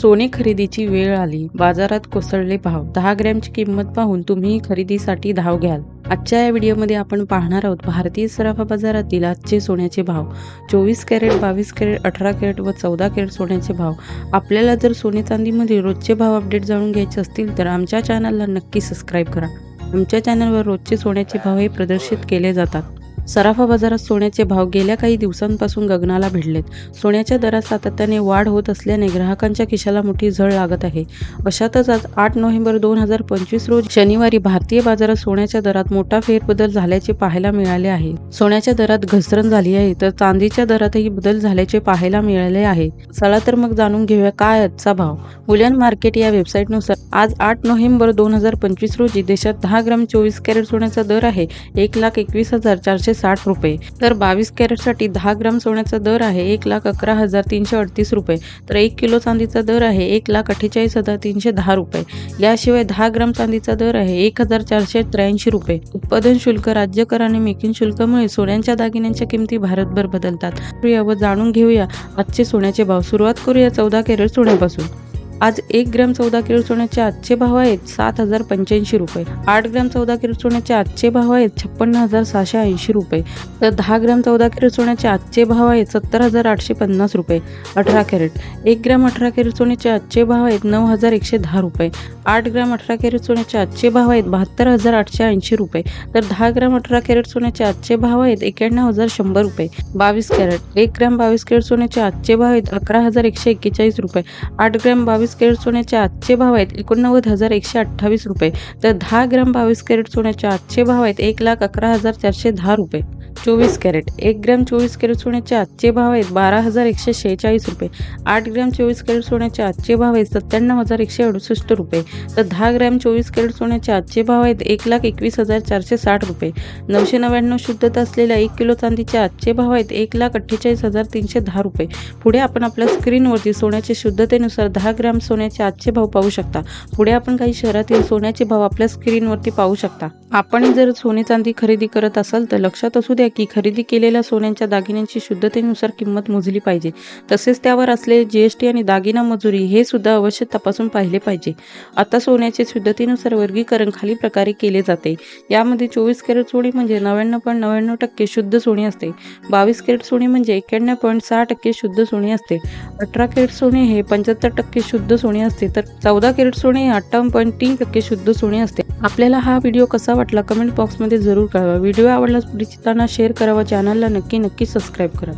सोने खरेदीची वेळ आली. बाजारात कोसळले भाव. दहा ग्रॅमची किंमत पाहून तुम्ही खरेदीसाठी धाव घ्याल. आजच्या या व्हिडिओमध्ये आपण पाहणार आहोत भारतीय सराफा बाजारातील आजचे सोन्याचे भाव. चोवीस कॅरेट बावीस कॅरेट अठरा कॅरेट व चौदा कॅरेट सोन्याचे भाव. आपल्याला जर सोने चांदीमध्ये रोजचे भाव अपडेट जाणून घ्यायचे असतील तर आमच्या चॅनलला नक्की सबस्क्राईब करा. आमच्या चॅनलवर रोजचे सोन्याचे भाव हे प्रदर्शित केले जातात. सराफा बाजारात सोन्याचे भाव गेल्या काही दिवसांपासून गगनाला भिडलेत. सोन्याच्या दरात सातत्याने वाढ होत असल्याने ग्राहकांच्या खिशाला मोठी झळ लागत आहे. अशातच आज आठ नोव्हेंबर दोन हजार पंचवीस रोज शनिवारी भारतीय बाजारात सोन्याच्या दरात मोठा फेरबदल झाल्याचे पाहायला मिळाले आहे. सोन्याच्या दरात घसरण झाली आहे तर चांदीच्या दरातही बदल झाल्याचे पाहायला मिळाले आहे. चला तर मग जाणून घेऊया काय आजचा भाव. बुलियन मार्केट या वेबसाईटनुसार आज आठ नोव्हेंबर दोन हजार पंचवीस रोजी देशात दहा ग्राम चोवीस कॅरेट सोन्याचा दर आहे. एक लाख एकवीस हजार चारशे साठ रुपये. तर बावीस कॅरेटसाठी दहा ग्राम सोन्याचा दर आहे एक लाख अकरा हजार तीनशे अडतीस रुपये. तर एक किलो चांदीचा दर आहे एक लाख अठ्ठेचाळीस हजार तीनशे दहा रुपये. याशिवाय दहा ग्राम चांदीचा दर आहे एक हजार चारशे त्र्याऐंशी रुपये. उत्पादन शुल्क राज्य कर आणि मेकिंग शुल्कामुळे सोन्यांच्या दागिन्यांच्या किमती भारतभर बदलतात. व जाणून घेऊया आजचे सोन्याचे भाव. सुरुवात करूया चौदा कॅरेट सोन्यापासून. आज एक ग्रॅम चौदा किलो सोन्याचे आजचे भाव आहेत सात हजार पंच्याऐंशी रुपये. आठ ग्रॅम चौदा किलो सोन्याचे आजचे भाव आहेत छप्पन्न हजार सहाशे ऐंशी रुपये. तर दहा ग्रॅम चौदा किलो सोन्याचे आजचे भाव आहेत सत्तर हजार आठशे पन्नास रुपये. अठरा कॅरेट. एक ग्रॅम अठरा कॅरेट सोन्याचे आजचे भाव आहेत नऊ हजार एकशे दहा रुपये. आठ ग्रॅम अठरा कॅरेट सोन्याचे आजचे भाव आहेत बहात्तर हजार आठशे ऐंशी रुपये. तर दहा ग्रॅम अठरा कॅरेट सोन्याचे आजचे भाव आहेत एक्याण्णव हजार शंभर रुपये. बावीस कॅरेट. एक ग्रॅम बावीस कॅरेट सोन्याचे आजचे भाव आहेत अकरा हजार एकशे एक्केचाळीस रुपये. आठ ग्रॅम बावीस कॅरेट सोन्याचे आजचे भाव आहेत एकोणनव्वद हजार एकशे अठ्ठावीस रुपये. तर दहा ग्राम बावीस कॅरेट सोन्याचे आजचे भाव आहेत एक लाख अकरा हजार चारशे दहा रुपये. चोवीस कॅरेट एक ग्रॅम चोवीस कॅरेट सोन्याचे आजचे भाव आहेत बारा हजार एकशे शेहेचाळीस रुपये. आठ ग्रॅम चोवीस कॅरेट सोन्याचे आजचे भाव आहेत सत्त्याण्णव हजार एकशे अडुसष्ट रुपये. तर दहा ग्रॅम चोवीस कॅरेट सोन्याचे आजचे भाव आहेत एक लाख एकवीस हजार चारशे साठ रुपये. नऊशे नव्याण्णव शुद्धता असलेल्या एक किलो चांदीचे आजचे भाव आहेत एक लाख अठ्ठेचाळीस हजार तीनशे दहा रुपये. पुढे आपण आपल्या स्क्रीनवरती सोन्याच्या शुद्धतेनुसार दहा ग्रॅम सोन्याचे आजचे भाव पाहू शकता. पुढे आपण काही शहरातील सोन्याचे भाव आपल्या स्क्रीनवरती पाहू शकता. आपण जर सोने चांदी खरेदी करत असाल तर लक्षात असू द्या की खरेदी केलेल्या सोन्यांच्या दागिन्यांची शुद्धतेनुसार किंमत मोजली पाहिजे. तसेच त्यावर असलेले जीएसटी आणि दागिना मजुरी हे सुद्धा अवश्य तपासून पाहिले पाहिजे. आता सोन्याचे शुद्धतेनुसार वर्गीकरण खाली प्रकारे केले जाते. यामध्ये चोवीस कॅरेट सोने म्हणजे नव्याण्णव पॉईंट नव्याण्णव टक्के शुद्ध सोने असते. बावीस कॅरेट सोने म्हणजे एक्क्याण्णव पॉईंट सहा टक्के शुद्ध सोने असते. अठरा कॅरेट सोने हे पंच्याहत्तर टक्के शुद्ध शुद्ध सोने असते तर चौदा कॅरेट सोने अठ्ठावन्न पॉईंट तीन टक्के शुद्ध सोने असते. आपल्याला हा व्हिडिओ कसा वाटला कमेंट बॉक्समध्ये जरूर कळवा. व्हिडिओ आवडल्यास परिचितांना शेअर करावा चॅनलला नक्की नक्की सबस्क्राईब करा.